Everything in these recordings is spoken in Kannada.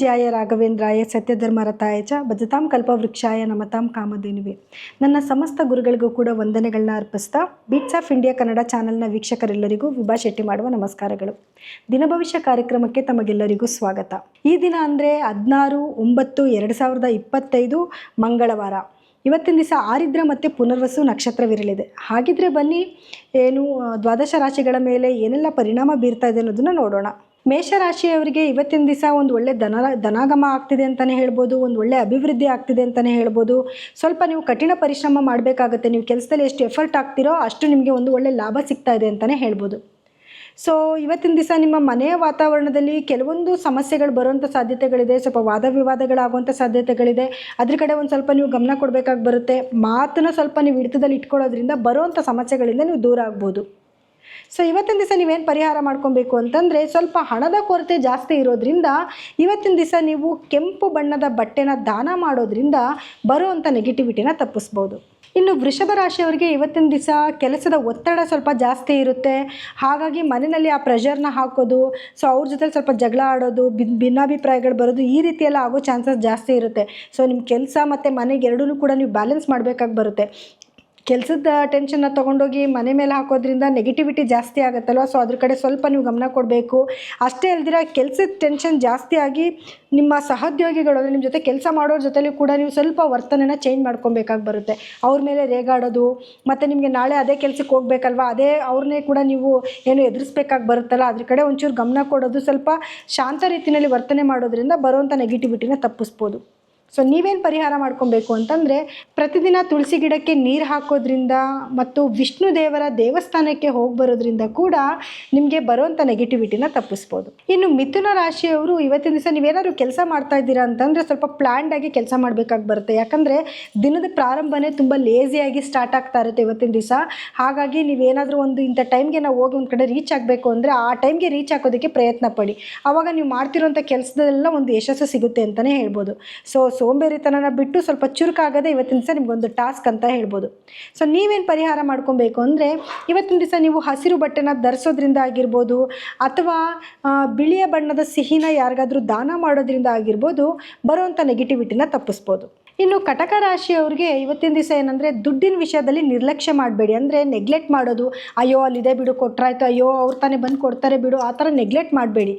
ಪೂಜ್ಯಾಯ ರಾಘವೇಂದ್ರಾಯ ಸತ್ಯಧರ್ಮರತಾಯ ಚ ಭಜತಾಂ ಕಲ್ಪವೃಕ್ಷಾಯ ನಮತಾಂ ಕಾಮಧೇನುವೆ. ನನ್ನ ಸಮಸ್ತ ಗುರುಗಳಿಗೂ ಕೂಡ ವಂದನೆಗಳನ್ನ ಅರ್ಪಿಸ್ತಾ ಬೀಟ್ಸ್ ಆಫ್ ಇಂಡಿಯಾ ಕನ್ನಡ ಚಾನೆಲ್ನ ವೀಕ್ಷಕರೆಲ್ಲರಿಗೂ ವಿಭಾ ಶೆಟ್ಟಿ ಮಾಡುವ ನಮಸ್ಕಾರಗಳು. ದಿನಭವಿಷ್ಯ ಕಾರ್ಯಕ್ರಮಕ್ಕೆ ತಮಗೆಲ್ಲರಿಗೂ ಸ್ವಾಗತ. ಈ ದಿನ ಅಂದರೆ ಹದಿನಾರು, ಒಂಬತ್ತು, ಎರಡು ಸಾವಿರದ ಇಪ್ಪತ್ತೈದು ಮಂಗಳವಾರ. ಇವತ್ತಿನ ದಿವಸ ಆರಿದ್ರ ಮತ್ತು ಪುನರ್ವಸು ನಕ್ಷತ್ರವಿರಲಿದೆ. ಹಾಗಿದ್ರೆ ಬನ್ನಿ, ಏನು ದ್ವಾದಶ ರಾಶಿಗಳ ಮೇಲೆ ಏನೆಲ್ಲ ಪರಿಣಾಮ ಬೀರ್ತಾ ಇದೆ ಅನ್ನೋದನ್ನ ನೋಡೋಣ. ಮೇಷರಾಶಿಯವರಿಗೆ ಇವತ್ತಿನ ದಿವಸ ಒಂದು ಒಳ್ಳೆ ಧನ ಧನಾಗಮ ಆಗ್ತಿದೆ ಅಂತಲೇ ಹೇಳ್ಬೋದು, ಒಂದು ಒಳ್ಳೆ ಅಭಿವೃದ್ಧಿ ಆಗ್ತಿದೆ ಅಂತಲೇ ಹೇಳ್ಬೋದು. ಸ್ವಲ್ಪ ನೀವು ಕಠಿಣ ಪರಿಶ್ರಮ ಮಾಡಬೇಕಾಗುತ್ತೆ, ನೀವು ಕೆಲಸದಲ್ಲಿ ಎಷ್ಟು ಎಫರ್ಟ್ ಆಗ್ತಿರೋ ಅಷ್ಟು ನಿಮಗೆ ಒಂದು ಒಳ್ಳೆ ಲಾಭ ಸಿಗ್ತಾ ಇದೆ ಅಂತಲೇ ಹೇಳ್ಬೋದು. ಸೊ ಇವತ್ತಿನ ದಿವಸ ನಿಮ್ಮ ಮನೆಯ ವಾತಾವರಣದಲ್ಲಿ ಕೆಲವೊಂದು ಸಮಸ್ಯೆಗಳು ಬರುವಂಥ ಸಾಧ್ಯತೆಗಳಿದೆ, ಸ್ವಲ್ಪ ವಾದ ವಿವಾದಗಳಾಗುವಂಥ ಸಾಧ್ಯತೆಗಳಿದೆ. ಅದ್ರ ಕಡೆ ಒಂದು ಸ್ವಲ್ಪ ನೀವು ಗಮನ ಕೊಡಬೇಕಾಗಿ ಬರುತ್ತೆ. ಮಾತನ್ನು ಸ್ವಲ್ಪ ನೀವು ಹಿಡಿತದಲ್ಲಿ ಇಟ್ಕೊಳ್ಳೋದ್ರಿಂದ ಬರುವಂಥ ಸಮಸ್ಯೆಗಳಿಂದ ನೀವು ದೂರ ಆಗ್ಬೋದು. ಸೊ ಇವತ್ತಿನ ದಿವಸ ನೀವೇನು ಪರಿಹಾರ ಮಾಡ್ಕೊಬೇಕು ಅಂತಂದರೆ ಸ್ವಲ್ಪ ಹಣದ ಕೊರತೆ ಜಾಸ್ತಿ ಇರೋದ್ರಿಂದ ಇವತ್ತಿನ ದಿವಸ ನೀವು ಕೆಂಪು ಬಣ್ಣದ ಬಟ್ಟೆನ ದಾನ ಮಾಡೋದ್ರಿಂದ ಬರುವಂಥ ನೆಗೆಟಿವಿಟಿನ ತಪ್ಪಿಸ್ಬೋದು. ಇನ್ನು ವೃಷಭ ರಾಶಿಯವರಿಗೆ ಇವತ್ತಿನ ದಿವಸ ಕೆಲಸದ ಒತ್ತಡ ಸ್ವಲ್ಪ ಜಾಸ್ತಿ ಇರುತ್ತೆ. ಹಾಗಾಗಿ ಮನೆಯಲ್ಲಿ ಆ ಪ್ರೆಷರ್ನ ಹಾಕೋದು ಸೊ ಅವ್ರ ಜೊತೆ ಸ್ವಲ್ಪ ಜಗಳ ಆಡೋದು, ಭಿನ್, ಭಿನ್ನಾಭಿಪ್ರಾಯಗಳು ಬರೋದು ಈ ರೀತಿಯೆಲ್ಲ ಆಗೋ ಚಾನ್ಸಸ್ ಜಾಸ್ತಿ ಇರುತ್ತೆ. ಸೊ ನಿಮ್ಮ ಕೆಲಸ ಮತ್ತು ಮನೆಗೆ ಎರಡೂ ಕೂಡ ನೀವು ಬ್ಯಾಲೆನ್ಸ್ ಮಾಡಬೇಕಾಗಿ ಬರುತ್ತೆ. ಕೆಲಸದ ಟೆನ್ಷನ್ನ ತೊಗೊಂಡೋಗಿ ಮನೆ ಮೇಲೆ ಹಾಕೋದ್ರಿಂದ ನೆಗೆಟಿವಿಟಿ ಜಾಸ್ತಿ ಆಗುತ್ತಲ್ವ? ಸೊ ಅದ್ರ ಕಡೆ ಸ್ವಲ್ಪ ನೀವು ಗಮನ ಕೊಡಬೇಕು. ಅಷ್ಟೇ ಅಲ್ದಿರ ಕೆಲಸದ ಟೆನ್ಷನ್ ಜಾಸ್ತಿ ಆಗಿ ನಿಮ್ಮ ಸಹೋದ್ಯೋಗಿಗಳು ನಿಮ್ಮ ಜೊತೆ ಕೆಲಸ ಮಾಡೋರ ಜೊತೆಲೂ ಕೂಡ ನೀವು ಸ್ವಲ್ಪ ವರ್ತನೆನ ಚೇಂಜ್ ಮಾಡ್ಕೊಬೇಕಾಗಿ ಬರುತ್ತೆ. ಅವ್ರ ಮೇಲೆ ರೇಗಾಡೋದು, ಮತ್ತು ನಿಮಗೆ ನಾಳೆ ಅದೇ ಕೆಲಸಕ್ಕೆ ಹೋಗ್ಬೇಕಲ್ವ? ಅದೇ ಅವ್ರನ್ನೇ ಕೂಡ ನೀವು ಏನು ಎದುರಿಸ್ಬೇಕಾಗಿ ಬರುತ್ತಲ್ಲ? ಅದ್ರ ಕಡೆ ಒಂಚೂರು ಗಮನ ಕೊಡೋದು ಸ್ವಲ್ಪ ಶಾಂತ ರೀತಿಯಲ್ಲಿ ವರ್ತನೆ ಮಾಡೋದ್ರಿಂದ ಬರುವಂಥ ನೆಗೆಟಿವಿಟಿನ ತಪ್ಪಿಸ್ಬೋದು. ಸೊ ನೀವೇನು ಪರಿಹಾರ ಮಾಡ್ಕೊಬೇಕು ಅಂತಂದರೆ ಪ್ರತಿದಿನ ತುಳಸಿ ಗಿಡಕ್ಕೆ ನೀರು ಹಾಕೋದ್ರಿಂದ ಮತ್ತು ವಿಷ್ಣು ದೇವರ ದೇವಸ್ಥಾನಕ್ಕೆ ಹೋಗಿ ಬರೋದ್ರಿಂದ ಕೂಡ ನಿಮಗೆ ಬರುವಂಥ ನೆಗೆಟಿವಿಟಿನ ತಪ್ಪಿಸ್ಬೋದು. ಇನ್ನು ಮಿಥುನ ರಾಶಿಯವರು ಇವತ್ತಿನ ದಿವಸ ನೀವೇನಾದ್ರು ಕೆಲಸ ಮಾಡ್ತಾ ಇದ್ದೀರಾ ಅಂತಂದರೆ ಸ್ವಲ್ಪ ಪ್ಲ್ಯಾಂಡ್ ಆಗಿ ಕೆಲಸ ಮಾಡಬೇಕಾಗಿ ಬರುತ್ತೆ. ಯಾಕಂದರೆ ದಿನದ ಪ್ರಾರಂಭನೇ ತುಂಬ ಲೇಸಿಯಾಗಿ ಸ್ಟಾರ್ಟ್ ಆಗ್ತಾ ಇರುತ್ತೆ ಇವತ್ತಿನ ದಿವಸ. ಹಾಗಾಗಿ ನೀವೇನಾದರೂ ಒಂದು ಇಂಥ ಟೈಮ್ಗೆ ನಾವು ಹೋಗಿ ಒಂದು ಕಡೆ ರೀಚ್ ಆಗಬೇಕು ಅಂದರೆ ಆ ಟೈಮ್ಗೆ ರೀಚ್ ಆಗೋದಕ್ಕೆ ಪ್ರಯತ್ನ ಪಡಿ. ಆವಾಗ ನೀವು ಮಾಡ್ತಿರೋಂಥ ಕೆಲಸದಲ್ಲೆಲ್ಲ ಒಂದು ಯಶಸ್ಸು ಸಿಗುತ್ತೆ ಅಂತಲೇ ಹೇಳ್ಬೋದು. ಸೊ ಸೋಂಬೇರಿತನನ ಬಿಟ್ಟು ಸ್ವಲ್ಪ ಚುರುಕಾಗದೆ ಇವತ್ತಿನ ದಿವಸ ನಿಮಗೊಂದು ಟಾಸ್ಕ್ ಅಂತ ಹೇಳ್ಬೋದು. ಸೊ ನೀವೇನು ಪರಿಹಾರ ಮಾಡ್ಕೊಬೇಕು ಅಂದರೆ ಇವತ್ತಿನ ದಿವಸ ನೀವು ಹಸಿರು ಬಟ್ಟೆನ ಧರಿಸೋದ್ರಿಂದ ಆಗಿರ್ಬೋದು ಅಥವಾ ಬಿಳಿಯ ಬಣ್ಣದ ಸಿಹಿನ ಯಾರಿಗಾದರೂ ದಾನ ಮಾಡೋದ್ರಿಂದ ಆಗಿರ್ಬೋದು ಬರುವಂಥ ನೆಗೆಟಿವಿಟಿನ ತಪ್ಪಿಸ್ಬೋದು. ಇನ್ನು ಕಟಕ ರಾಶಿಯವ್ರಿಗೆ ಇವತ್ತಿನ ದಿವಸ ಏನಂದರೆ ದುಡ್ಡಿನ ವಿಷಯದಲ್ಲಿ ನಿರ್ಲಕ್ಷ್ಯ ಮಾಡಬೇಡಿ. ಅಂದರೆ ನೆಗ್ಲೆಕ್ಟ್ ಮಾಡೋದು, ಅಯ್ಯೋ ಅಲ್ಲಿದೆ ಬಿಡು ಕೊಟ್ಟರಾಯ್ತು ಅಯ್ಯೋ ಅವ್ರು ತಾನೇ ಬಂದು ಕೊಡ್ತಾರೆ ಬಿಡು, ಆ ಥರ ನೆಗ್ಲೆಕ್ಟ್ ಮಾಡಬೇಡಿ.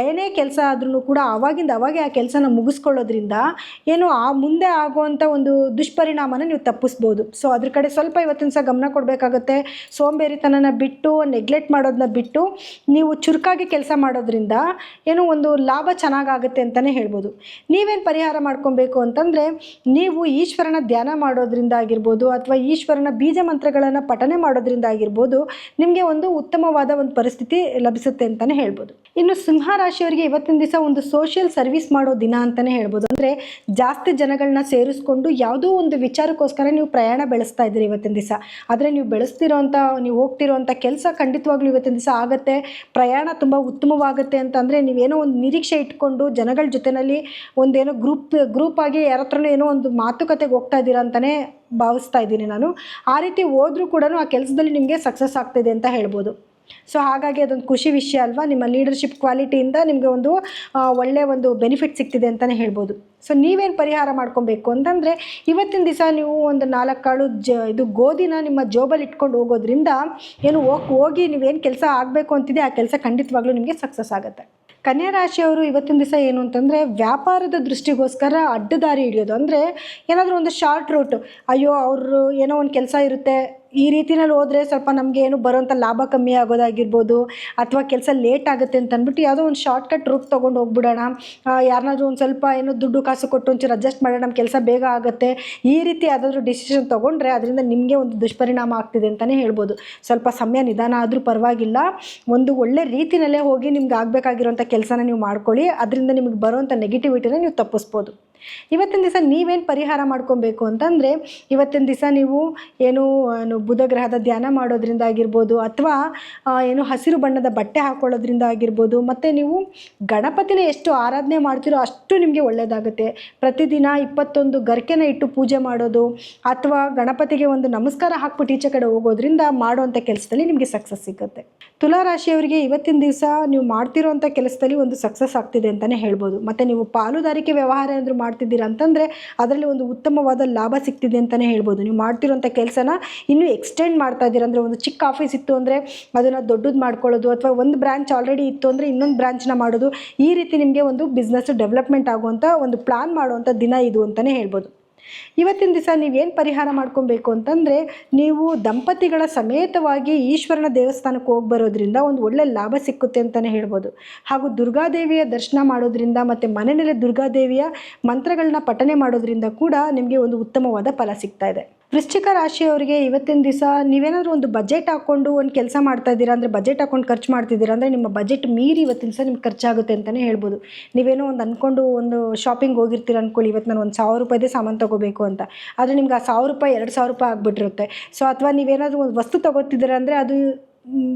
ಏನೇ ಕೆಲಸ ಆದ್ರೂ ಕೂಡ ಆವಾಗಿಂದ ಅವಾಗೆ ಆ ಕೆಲಸನ ಮುಗಿಸ್ಕೊಳ್ಳೋದ್ರಿಂದ ಏನು ಆ ಮುಂದೆ ಆಗುವಂಥ ಒಂದು ದುಷ್ಪರಿಣಾಮನ ನೀವು ತಪ್ಪಿಸ್ಬೋದು. ಸೊ ಅದ್ರ ಕಡೆ ಸ್ವಲ್ಪ ಇವತ್ತಿನ ಸಹ ಗಮನ ಕೊಡಬೇಕಾಗುತ್ತೆ. ಸೋಂಬೇರಿತನನ ಬಿಟ್ಟು ನೆಗ್ಲೆಕ್ಟ್ ಮಾಡೋದನ್ನ ಬಿಟ್ಟು ನೀವು ಚುರುಕಾಗಿ ಕೆಲಸ ಮಾಡೋದ್ರಿಂದ ಏನೋ ಒಂದು ಲಾಭ ಚೆನ್ನಾಗಾಗುತ್ತೆ ಅಂತಲೇ ಹೇಳ್ಬೋದು. ನೀವೇನು ಪರಿಹಾರ ಮಾಡ್ಕೊಬೇಕು ಅಂತಂದರೆ ನೀವು ಈಶ್ವರನ ಧ್ಯಾನ ಮಾಡೋದ್ರಿಂದ ಆಗಿರ್ಬೋದು ಅಥವಾ ಈಶ್ವರನ ಬೀಜ ಮಂತ್ರಗಳನ್ನು ಪಠನೆ ಮಾಡೋದ್ರಿಂದ ಆಗಿರ್ಬೋದು ನಿಮಗೆ ಒಂದು ಉತ್ತಮವಾದ ಒಂದು ಪರಿಸ್ಥಿತಿ ಲಭಿಸುತ್ತೆ ಅಂತಲೇ ಹೇಳ್ಬೋದು. ಇನ್ನು ಸಿಂಹ ರಾಶಿಯವರಿಗೆ ಇವತ್ತಿನ ದಿವಸ ಒಂದು ಸೋಷಿಯಲ್ ಸರ್ವಿಸ್ ಮಾಡೋ ದಿನ ಅಂತಲೇ ಹೇಳ್ಬೋದು. ಅಂದರೆ ಜಾಸ್ತಿ ಜನಗಳನ್ನ ಸೇರಿಸ್ಕೊಂಡು ಯಾವುದೋ ಒಂದು ವಿಚಾರಕ್ಕೋಸ್ಕರ ನೀವು ಪ್ರಯಾಣ ಬೆಳೆಸ್ತಾ ಇದ್ದೀರಿ ಇವತ್ತಿನ ದಿವಸ. ಆದರೆ ನೀವು ಬೆಳೆಸ್ತಿರೋಂಥ, ನೀವು ಹೋಗ್ತಿರೋಂಥ ಕೆಲಸ ಖಂಡಿತವಾಗ್ಲೂ ಇವತ್ತಿನ ದಿವಸ ಆಗುತ್ತೆ. ಪ್ರಯಾಣ ತುಂಬ ಉತ್ತಮವಾಗುತ್ತೆ ಅಂತಂದರೆ ನೀವೇನೋ ಒಂದು ನಿರೀಕ್ಷೆ ಇಟ್ಕೊಂಡು ಜನಗಳ ಜೊತೆಯಲ್ಲಿ ಒಂದೇನೋ ಗ್ರೂಪ್ ಗ್ರೂಪ್ ಆಗಿ ಯಾರ ಹತ್ರನೂ ಏನೋ ಒಂದು ಮಾತುಕತೆಗೆ ಹೋಗ್ತಾ ಇದ್ದೀರಾ ಅಂತಲೇ ಭಾವಿಸ್ತಾ ಇದ್ದೀನಿ ನಾನು. ಆ ರೀತಿ ಹೋದರೂ ಕೂಡ ಆ ಕೆಲಸದಲ್ಲಿ ನಿಮಗೆ ಸಕ್ಸಸ್ ಆಗ್ತಿದೆ ಅಂತ ಹೇಳ್ಬೋದು. ಸೊ ಹಾಗಾಗಿ ಅದೊಂದು ಖುಷಿ ವಿಷಯ ಅಲ್ವಾ? ನಿಮ್ಮ ಲೀಡರ್ಶಿಪ್ ಕ್ವಾಲಿಟಿಯಿಂದ ನಿಮಗೆ ಒಂದು ಒಳ್ಳೆಯ ಒಳ್ಳೆ ಒಂದು ಬೆನಿಫಿಟ್ ಸಿಗ್ತಿದೆ ಅಂತಲೇ ಹೇಳ್ಬೋದು. ಸೊ ನೀವೇನು ಪರಿಹಾರ ಮಾಡ್ಕೊಬೇಕು? ಅಂತಂದರೆ, ಇವತ್ತಿನ ದಿವಸ ನೀವು ಒಂದು ನಾಲ್ಕು ಕಾಳು ಜ, ಇದು ಗೋಧಿನ ನಿಮ್ಮ ಜೋಬಲ್ಲಿ ಇಟ್ಕೊಂಡು ಹೋಗೋದ್ರಿಂದ ಏನು ಹೋಗಿ ನೀವೇನು ಕೆಲಸ ಆಗಬೇಕು ಅಂತಿದೆ, ಆ ಕೆಲಸ ಖಂಡಿತವಾಗ್ಲೂ ನಿಮಗೆ ಸಕ್ಸಸ್ ಆಗುತ್ತೆ. ಕನ್ಯಾ ರಾಶಿಯವರು ಇವತ್ತಿನ ದಿವಸ ಏನು ಅಂತಂದರೆ, ವ್ಯಾಪಾರದ ದೃಷ್ಟಿಗೋಸ್ಕರ ಅಡ್ಡದಾರಿ ಹಿಡಿಯೋದು. ಅಂದರೆ, ಏನಾದರೂ ಒಂದು ಶಾರ್ಟ್ ರೂಟ್ ಅಯ್ಯೋ, ಅವರು ಏನೋ ಒಂದು ಕೆಲಸ ಇರುತ್ತೆ ಈ ರೀತಿನಲ್ಲಿ ಹೋದರೆ ಸ್ವಲ್ಪ ನಮಗೆ ಏನು ಬರೋಂಥ ಲಾಭ ಕಮ್ಮಿ ಆಗೋದಾಗಿರ್ಬೋದು ಅಥವಾ ಕೆಲಸ ಲೇಟ್ ಆಗುತ್ತೆ ಅಂತ ಅಂದ್ಬಿಟ್ಟು ಯಾವುದೋ ಒಂದು ಶಾರ್ಟ್ ಕಟ್ ರೂಟ್ ತೊಗೊಂಡು ಹೋಗ್ಬಿಡೋಣ. ಯಾರನ್ನಾದ್ರೂ ಒಂದು ಸ್ವಲ್ಪ ಏನು ದುಡ್ಡು ಕಾಸು ಕೊಟ್ಟು ಒಂಚೂರು ಅಡ್ಜಸ್ಟ್ ಮಾಡೋಣ ನಮ್ಮ ಕೆಲಸ ಬೇಗ ಆಗುತ್ತೆ. ಈ ರೀತಿ ಯಾವುದಾದ್ರೂ ಡಿಸಿಷನ್ ತೊಗೊಂಡ್ರೆ ಅದರಿಂದ ನಿಮಗೆ ಒಂದು ದುಷ್ಪರಿಣಾಮ ಆಗ್ತಿದೆ ಅಂತಲೇ ಹೇಳ್ಬೋದು. ಸ್ವಲ್ಪ ಸಮಯ ನಿಧಾನ ಆದರೂ ಪರವಾಗಿಲ್ಲ. ಒಂದು ಒಳ್ಳೆ ರೀತಿಯಲ್ಲೇ ಹೋಗಿ ನಿಮ್ಗೆ ಆಗಬೇಕಾಗಿರೋಂಥ ಕೆಲಸನ ನೀವು ಮಾಡ್ಕೊಳ್ಳಿ. ಅದರಿಂದ ನಿಮಗೆ ಬರುವಂಥ ನೆಗೆಟಿವಿಟಿನ ನೀವು ತಪ್ಪಿಸ್ಬೋದು. ಇವತ್ತಿನ ದಿವಸ ನೀವೇನು ಪರಿಹಾರ ಮಾಡ್ಕೊಬೇಕು ಅಂತಂದರೆ, ಇವತ್ತಿನ ದಿವಸ ನೀವು ಏನು ಬುಧ ಗ್ರಹದ ಧ್ಯಾನ ಮಾಡೋದ್ರಿಂದ ಆಗಿರ್ಬೋದು ಅಥವಾ ಏನು ಹಸಿರು ಬಣ್ಣದ ಬಟ್ಟೆ ಹಾಕೊಳ್ಳೋದ್ರಿಂದ ಆಗಿರ್ಬೋದು, ಮತ್ತು ನೀವು ಗಣಪತಿನ ಎಷ್ಟು ಆರಾಧನೆ ಮಾಡ್ತೀರೋ ಅಷ್ಟು ನಿಮಗೆ ಒಳ್ಳೆಯದಾಗುತ್ತೆ ಪ್ರತಿದಿನ ಇಪ್ಪತ್ತೊಂದು ಗರ್ಕೆನ ಇಟ್ಟು ಪೂಜೆ ಮಾಡೋದು, ಅಥವಾ ಗಣಪತಿಗೆ ಒಂದು ನಮಸ್ಕಾರ ಹಾಕ್ಬಿಟ್ಟು ಈಚೆ ಕಡೆ ಹೋಗೋದ್ರಿಂದ ಮಾಡುವಂಥ ಕೆಲಸದಲ್ಲಿ ನಿಮಗೆ ಸಕ್ಸಸ್ ಸಿಗುತ್ತೆ. ತುಲಾ ರಾಶಿಯವರಿಗೆ ಇವತ್ತಿನ ದಿವಸ ನೀವು ಮಾಡ್ತಿರೋಂಥ ಕೆಲಸದಲ್ಲಿ ಒಂದು ಸಕ್ಸಸ್ ಆಗ್ತಿದೆ ಅಂತಲೇ ಹೇಳ್ಬೋದು. ಮತ್ತು ನೀವು ಪಾಲುದಾರಿಕೆ ವ್ಯವಹಾರ ಏನಾದರೂ ಮಾಡ್ತಿದ್ದೀರಾ ಅಂತಂದರೆ ಅದರಲ್ಲಿ ಒಂದು ಉತ್ತಮವಾದ ಲಾಭ ಸಿಗ್ತಿದೆ ಅಂತಲೇ ಹೇಳ್ಬೋದು. ನೀವು ಮಾಡ್ತಿರೋಂಥ ಕೆಲಸನ ಇನ್ನೂ ಎಕ್ಸ್ಟೆಂಡ್ ಮಾಡ್ತಾ ಇದ್ದೀರಾ ಅಂದರೆ ಒಂದು ಚಿಕ್ಕ ಆಫೀಸ್ ಇತ್ತು ಅಂದರೆ ಅದನ್ನು ದೊಡ್ಡದು ಮಾಡ್ಕೊಳ್ಳೋದು ಅಥವಾ ಒಂದು ಬ್ರ್ಯಾಂಚ್ ಆಲ್ರೆಡಿ ಇತ್ತು ಅಂದರೆ ಇನ್ನೊಂದು ಬ್ರ್ಯಾಂಚ್ನ ಮಾಡೋದು ಈ ರೀತಿ ನಿಮಗೆ ಒಂದು ಬಿಸ್ನೆಸ್ ಡೆವಲಪ್ಮೆಂಟ್ ಆಗುವಂಥ ಒಂದು ಪ್ಲಾನ್ ಮಾಡುವಂಥ ದಿನ ಇದು ಅಂತಲೇ ಹೇಳ್ಬೋದು. ಇವತ್ತಿನ ದಿವಸ ನೀವೇನು ಪರಿಹಾರ ಮಾಡ್ಕೊಬೇಕು ಅಂತಂದರೆ ನೀವು ದಂಪತಿಗಳ ಸಮೇತವಾಗಿ ಈಶ್ವರನ ದೇವಸ್ಥಾನಕ್ಕೆ ಹೋಗಿ ಬರೋದ್ರಿಂದ ಒಂದು ಒಳ್ಳೆ ಲಾಭ ಸಿಕ್ಕುತ್ತೆ ಅಂತಲೇ ಹೇಳ್ಬೋದು. ಹಾಗೂ ದುರ್ಗಾದೇವಿಯ ದರ್ಶನ ಮಾಡೋದ್ರಿಂದ ಮತ್ತು ಮನೆಯಲ್ಲೇ ದುರ್ಗಾದೇವಿಯ ಮಂತ್ರಗಳನ್ನ ಪಠನೆ ಮಾಡೋದ್ರಿಂದ ಕೂಡ ನಿಮಗೆ ಒಂದು ಉತ್ತಮವಾದ ಫಲ ಸಿಗ್ತಾ ಇದೆ. ವೃಶ್ಚಿಕ ರಾಶಿಯವರಿಗೆ ಇವತ್ತಿನ ದಿವಸ ನೀವೇನಾದರೂ ಒಂದು ಬಜೆಟ್ ಹಾಕ್ಕೊಂಡು ಒಂದು ಕೆಲಸ ಮಾಡ್ತಾ ಇದ್ದೀರಾ, ಅಂದರೆ ಬಜೆಟ್ ಹಾಕ್ಕೊಂಡು ಖರ್ಚು ಮಾಡ್ತಿದ್ದೀರಾ, ಅಂದರೆ ನಿಮ್ಮ ಬಜೆಟ್ ಮೀರಿ ಇವತ್ತಿನ ದಿವಸ ನಿಮ್ಗೆ ಖರ್ಚಾಗುತ್ತೆ ಅಂತಲೇ ಹೇಳ್ಬೋದು. ನೀವೇನೋ ಒಂದು ಅಂದ್ಕೊಂಡು ಒಂದು ಶಾಪಿಂಗ್ ಹೋಗಿರ್ತೀರ ಅಂದ್ಕೊಳ್ಳಿ ಇವತ್ತು ನಾನು ಒಂದು ಸಾವಿರ ರೂಪಾಯಿದೇ ಸಾಮಾನು ತೊಗೋಬೇಕು ಅಂತ. ಆದರೆ ನಿಮ್ಗೆ ಆ ಸಾವಿರ ರೂಪಾಯಿ, ಎರಡು ಸಾವಿರ ರೂಪಾಯಿ ಆಗಿಬಿಟ್ಟಿರುತ್ತೆ. ಸೊ ಅಥವಾ ನೀವೇನಾದರೂ ಒಂದು ವಸ್ತು ತೊಗೋತಿದ್ದೀರಾ, ಅಂದರೆ ಅದು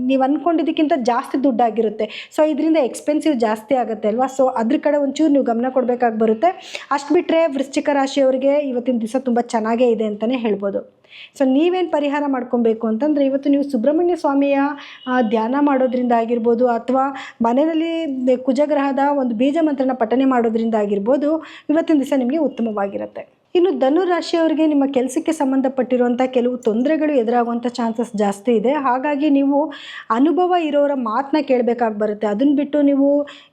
ನೀವು ಅಂದ್ಕೊಂಡಿದ್ದಕ್ಕಿಂತ ಜಾಸ್ತಿ ದುಡ್ಡಾಗಿರುತ್ತೆ. ಸೊ ಇದರಿಂದ ಎಕ್ಸ್ಪೆನ್ಸಿವ್ ಜಾಸ್ತಿ ಆಗುತ್ತೆ ಅಲ್ವಾ? ಸೊ ಅದ್ರ ಕಡೆ ಒಂಚೂರು ನೀವು ಗಮನ ಕೊಡಬೇಕಾಗಿ ಬರುತ್ತೆ. ಅಷ್ಟು ಬಿಟ್ಟರೆ ವೃಶ್ಚಿಕ ರಾಶಿಯವರಿಗೆ ಇವತ್ತಿನ ದಿವಸ ತುಂಬ ಚೆನ್ನಾಗೇ ಇದೆ ಅಂತಲೇ ಹೇಳ್ಬೋದು. ಸೊ ನೀವೇನು ಪರಿಹಾರ ಮಾಡ್ಕೊಬೇಕು ಅಂತಂದರೆ, ಇವತ್ತು ನೀವು ಸುಬ್ರಹ್ಮಣ್ಯ ಸ್ವಾಮಿಯ ಧ್ಯಾನ ಮಾಡೋದ್ರಿಂದ ಆಗಿರ್ಬೋದು ಅಥವಾ ಮನೆಯಲ್ಲಿ ಕುಜಗ್ರಹದ ಒಂದು ಬೀಜ ಮಂತ್ರನ ಪಠನೆ ಮಾಡೋದ್ರಿಂದ ಆಗಿರ್ಬೋದು, ಇವತ್ತಿನ ದಿವಸ ನಿಮಗೆ ಉತ್ತಮವಾಗಿರುತ್ತೆ. ಇನ್ನು ಧನು ರಾಶಿಯವರಿಗೆ ನಿಮ್ಮ ಕೆಲಸಕ್ಕೆ ಸಂಬಂಧಪಟ್ಟಿರುವಂಥ ಕೆಲವು ತೊಂದರೆಗಳು ಎದುರಾಗುವಂಥ ಚಾನ್ಸಸ್ ಜಾಸ್ತಿ ಇದೆ. ಹಾಗಾಗಿ ನೀವು ಅನುಭವ ಇರೋರ ಮಾತನ್ನ ಕೇಳಬೇಕಾಗಿ ಬರುತ್ತೆ. ಅದನ್ನು ಬಿಟ್ಟು ನೀವು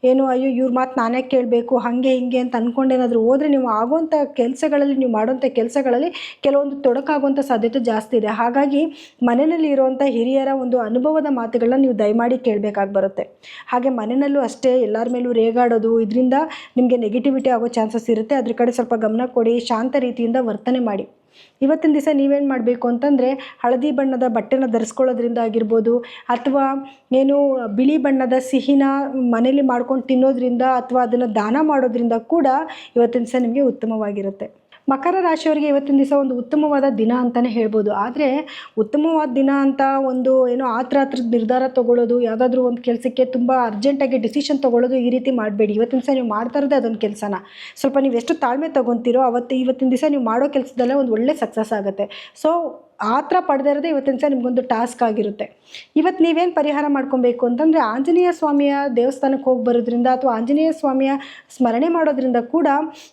ಏನು ಅಯ್ಯೋ ಇವ್ರ ಮಾತು ನಾನೇ ಕೇಳಬೇಕು, ಹಾಗೆ ಹಿಂಗೆ ಅಂತ ಅಂದ್ಕೊಂಡೇನಾದರೂ ಹೋದರೆ ನೀವು ಆಗುವಂಥ ಕೆಲಸಗಳಲ್ಲಿ, ನೀವು ಮಾಡುವಂಥ ಕೆಲಸಗಳಲ್ಲಿ ಕೆಲವೊಂದು ತೊಡಕಾಗುವಂಥ ಸಾಧ್ಯತೆ ಜಾಸ್ತಿ ಇದೆ. ಹಾಗಾಗಿ ಮನೆಯಲ್ಲಿ ಇರುವಂಥ ಹಿರಿಯರ ಒಂದು ಅನುಭವದ ಮಾತುಗಳನ್ನ ನೀವು ದಯಮಾಡಿ ಕೇಳಬೇಕಾಗಿ ಬರುತ್ತೆ. ಹಾಗೆ ಮನೆಯಲ್ಲೂ ಅಷ್ಟೇ ಎಲ್ಲರ ಮೇಲೂ ರೇಗಾಡೋದು, ಇದರಿಂದ ನಿಮಗೆ ನೆಗೆಟಿವಿಟಿ ಆಗೋ ಚಾನ್ಸಸ್ ಇರುತ್ತೆ. ಅದ್ರ ಕಡೆ ಸ್ವಲ್ಪ ಗಮನ ಕೊಡಿ. ಶಾಂತ ರೀತಿಯಿಂದ ವರ್ತನೆ ಮಾಡಿ. ಇವತ್ತಿನ ದಿವಸ ನೀವೇನು ಮಾಡಬೇಕು ಅಂತಂದರೆ, ಹಳದಿ ಬಣ್ಣದ ಬಟ್ಟೆನ ಧರಿಸ್ಕೊಳ್ಳೋದ್ರಿಂದ ಆಗಿರ್ಬೋದು, ಅಥವಾ ಏನು ಬಿಳಿ ಬಣ್ಣದ ಸಿಹಿನ ಮನೇಲಿ ಮಾಡ್ಕೊಂಡು ತಿನ್ನೋದ್ರಿಂದ ಅಥವಾ ಅದನ್ನು ದಾನ ಮಾಡೋದ್ರಿಂದ ಕೂಡ ಇವತ್ತಿನ ದಿವಸ ನಿಮಗೆ ಉತ್ತಮವಾಗಿರುತ್ತೆ. ಮಕರ ರಾಶಿಯವರಿಗೆ ಇವತ್ತಿನ ದಿವಸ ಒಂದು ಉತ್ತಮವಾದ ದಿನ ಅಂತಲೇ ಹೇಳ್ಬೋದು. ಆದರೆ ಉತ್ತಮವಾದ ದಿನ ಅಂತ ಒಂದು ಏನೋ ಆತ್ರ ಹತ್ರದ ನಿರ್ಧಾರ ತೊಗೊಳ್ಳೋದು, ಯಾವುದಾದ್ರೂ ಒಂದು ಕೆಲಸಕ್ಕೆ ತುಂಬ ಅರ್ಜೆಂಟಾಗಿ ಡಿಸಿಷನ್ ತೊಗೊಳ್ಳೋದು ಈ ರೀತಿ ಮಾಡಬೇಡಿ. ಇವತ್ತಿನ ದಿವಸ ನೀವು ಮಾಡ್ತಾ ಅದೊಂದು ಕೆಲಸನ. ಸ್ವಲ್ಪ ನೀವು ಎಷ್ಟು ತಾಳ್ಮೆ ತೊಗೊತೀರೋ, ಅವತ್ತು ಇವತ್ತಿನ ದಿವಸ ನೀವು ಮಾಡೋ ಕೆಲಸದಲ್ಲೇ ಒಂದು ಒಳ್ಳೆ ಸಕ್ಸಸ್ ಆಗುತ್ತೆ. ಸೊ ಆತ್ರ ಪಡೆದೇ ಇರೋದೇ ಇವತ್ತಿನ ಸಹ ನಿಮಗೊಂದು ಟಾಸ್ಕ್ ಆಗಿರುತ್ತೆ. ಇವತ್ತು ನೀವೇನು ಪರಿಹಾರ ಮಾಡ್ಕೊಬೇಕು ಅಂತಂದರೆ ಆಂಜನೇಯ ಸ್ವಾಮಿಯ ದೇವಸ್ಥಾನಕ್ಕೆ ಹೋಗಿ ಬರೋದ್ರಿಂದ ಅಥವಾ ಆಂಜನೇಯ ಸ್ವಾಮಿಯ ಸ್ಮರಣೆ ಮಾಡೋದ್ರಿಂದ ಕೂಡ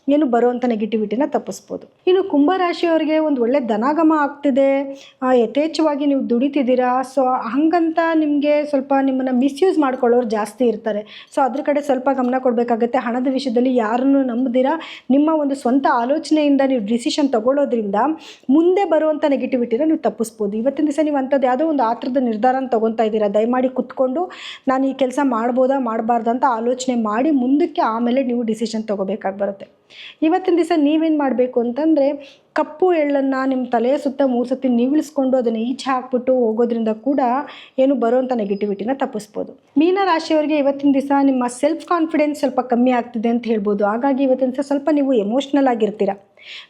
ಏನು ಬರುವಂಥ ನೆಗೆಟಿವಿಟಿನ ತಪ್ಪಿಸ್ಬೋದು. ಇನ್ನು ಕುಂಭರಾಶಿಯವರಿಗೆ ಒಂದು ಒಳ್ಳೆ ಧನಾಗಮ ಆಗ್ತಿದೆ. ಯಥೇಚ್ಛವಾಗಿ ನೀವು ದುಡಿತಿದ್ದೀರಾ. ಸೊ, ಹಂಗಂತ ನಿಮಗೆ ಸ್ವಲ್ಪ ನಿಮ್ಮನ್ನು ಮಿಸ್ಯೂಸ್ ಮಾಡ್ಕೊಳ್ಳೋರು ಜಾಸ್ತಿ ಇರ್ತಾರೆ. ಸೊ, ಅದ್ರ ಕಡೆ ಸ್ವಲ್ಪ ಗಮನ ಕೊಡಬೇಕಾಗತ್ತೆ. ಹಣದ ವಿಷಯದಲ್ಲಿ ಯಾರನ್ನು ನಂಬದಿರಾ. ನಿಮ್ಮ ಒಂದು ಸ್ವಂತ ಆಲೋಚನೆಯಿಂದ ನೀವು ಡಿಸಿಷನ್ ತಗೊಳ್ಳೋದ್ರಿಂದ ಮುಂದೆ ಬರುವಂಥ ನೆಗೆಟಿವಿಟಿನ ನೀವು ತಪ್ಪಿಸ್ಬೋದು. ಇವತ್ತಿನ ದಿವಸ ನೀವು ಅಂಥದ್ದು ಯಾವುದೋ ಒಂದು ಆತ್ರದ ನಿರ್ಧಾರನ ತೊಗೊತಾ ಇದ್ದೀರಾ? ದಯಮಾಡಿ ಕುತ್ಕೊಂಡು ನಾನು ಈ ಕೆಲಸ ಮಾಡ್ಬೋದಾ ಮಾಡಬಾರ್ದಂತ ಆಲೋಚನೆ ಮಾಡಿ ಮುಂದಕ್ಕೆ ಆಮೇಲೆ ನೀವು ಡಿಸಿಷನ್ ತೊಗೋಬೇಕಾಗಿ ಬರುತ್ತೆ. ಇವತ್ತಿನ ದಿವಸ ನೀವೇನು ಮಾಡಬೇಕು ಅಂತಂದರೆ ಕಪ್ಪು ಎಳ್ಳನ್ನು ನಿಮ್ಮ ತಲೆಯ ಸುತ್ತ ಮೂರು ಸತಿ ನೀವಿಳಿಸ್ಕೊಂಡು ಅದನ್ನು ಈಚೆ ಹಾಕ್ಬಿಟ್ಟು ಹೋಗೋದ್ರಿಂದ ಕೂಡ ಏನು ಬರುವಂಥ ನೆಗೆಟಿವಿಟಿನ ತಪ್ಪಿಸ್ಬೋದು. ರಾಶಿಯವರಿಗೆ ಇವತ್ತಿನ ದಿವಸ ನಿಮ್ಮ ಸೆಲ್ಫ್ ಕಾನ್ಫಿಡೆನ್ಸ್ ಸ್ವಲ್ಪ ಕಮ್ಮಿ ಆಗ್ತಿದೆ ಅಂತ ಹೇಳ್ಬೋದು. ಹಾಗಾಗಿ ಇವತ್ತಿನ ದಿವಸ ಸ್ವಲ್ಪ ನೀವು ಎಮೋಷ್ನಲ್ ಆಗಿರ್ತೀರ?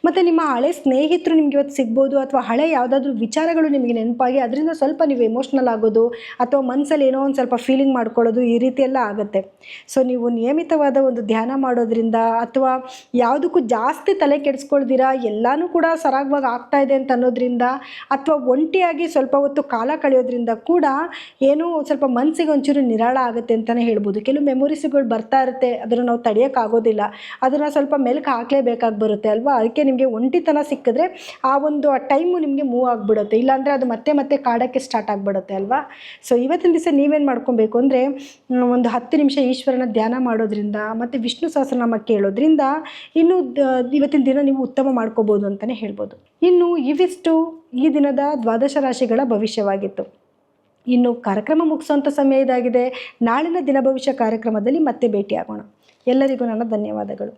ಮತ್ತು ನಿಮ್ಮ ಹಳೆ ಸ್ನೇಹಿತರು ನಿಮ್ಗೆ ಇವತ್ತು ಸಿಗ್ಬೋದು ಅಥವಾ ಹಳೆ ಯಾವುದಾದ್ರೂ ವಿಚಾರಗಳು ನಿಮಗೆ ನೆನಪಾಗಿ, ಅದರಿಂದ ಸ್ವಲ್ಪ ನೀವು ಎಮೋಷ್ನಲ್ ಆಗೋದು ಅಥವಾ ಮನಸ್ಸಲ್ಲಿ ಏನೋ ಒಂದು ಸ್ವಲ್ಪ ಫೀಲಿಂಗ್ ಮಾಡ್ಕೊಳ್ಳೋದು ಈ ರೀತಿ ಎಲ್ಲ ಆಗುತ್ತೆ. ಸೊ ನೀವು ನಿಯಮಿತವಾದ ಒಂದು ಧ್ಯಾನ ಮಾಡೋದ್ರಿಂದ ಅಥವಾ ಯಾವುದಕ್ಕೂ ಜಾಸ್ತಿ ತಲೆ ಕೆಡಿಸ್ಕೊಳ್ದಿರಾ, ಎಲ್ಲನೂ ಕೂಡ ಸರಾಗವಾಗಿ ಆಗ್ತಾ ಇದೆ ಅಂತ ಅನ್ನೋದ್ರಿಂದ ಅಥವಾ ಒಂಟಿಯಾಗಿ ಸ್ವಲ್ಪ ಹೊತ್ತು ಕಾಲ ಕಳೆಯೋದ್ರಿಂದ ಕೂಡ ಏನೋ ಸ್ವಲ್ಪ ಮನಸ್ಸಿಗೆ ಒಂಚೂರು ನಿರಾಳ ಆಗುತ್ತೆ ಅಂತಲೇ ಹೇಳ್ಬೋದು. ಕೆಲವು ಮೆಮೊರೀಸ್ಗಳು ಬರ್ತಾ ಇರುತ್ತೆ, ಅದನ್ನು ನಾವು ತಡೆಯೋಕ್ಕಾಗೋದಿಲ್ಲ ಅದನ್ನು ಸ್ವಲ್ಪ ಮೆಲ್ಕು ಹಾಕಲೇಬೇಕಾಗಿ ಬರುತ್ತೆ ಅಲ್ವಾ? ಅದಕ್ಕೆ ನಿಮಗೆ ಒಂಟಿತನ ಸಿಕ್ಕಿದ್ರೆ ಆ ಒಂದು ಆ ಟೈಮು ನಿಮಗೆ ಮೂವ್ ಆಗಿಬಿಡುತ್ತೆ. ಇಲ್ಲಾಂದರೆ ಅದು ಮತ್ತೆ ಮತ್ತೆ ಕಾಡೋಕ್ಕೆ ಸ್ಟಾರ್ಟ್ ಆಗಿಬಿಡುತ್ತೆ ಅಲ್ವಾ? ಸೊ ಇವತ್ತಿನ ದಿವಸ ನೀವೇನು ಮಾಡ್ಕೊಬೇಕು ಅಂದರೆ ಒಂದು ಹತ್ತು ನಿಮಿಷ ಈಶ್ವರನ ಧ್ಯಾನ ಮಾಡೋದ್ರಿಂದ ಮತ್ತು ವಿಷ್ಣು ಸಹಸ್ರನಾಮ ಕೇಳೋದ್ರಿಂದ ಇನ್ನು ಇವತ್ತಿನ ದಿನ ನೀವು ಉತ್ತಮ ಮಾಡ್ಕೋಬೋದು ಅಂತಲೇ ಹೇಳ್ಬೋದು. ಇನ್ನು ಇವಿಷ್ಟು ಈ ದಿನದ ದ್ವಾದಶ ರಾಶಿಗಳ ಭವಿಷ್ಯವಾಗಿತ್ತು. ಇನ್ನು ಕಾರ್ಯಕ್ರಮ ಮುಗಿಸುವಂಥ ಸಮಯ ಇದಾಗಿದೆ. ನಾಳಿನ ದಿನ ಭವಿಷ್ಯ ಕಾರ್ಯಕ್ರಮದಲ್ಲಿ ಮತ್ತೆ ಭೇಟಿಯಾಗೋಣ. ಎಲ್ಲರಿಗೂ ನನ್ನ ಧನ್ಯವಾದಗಳು.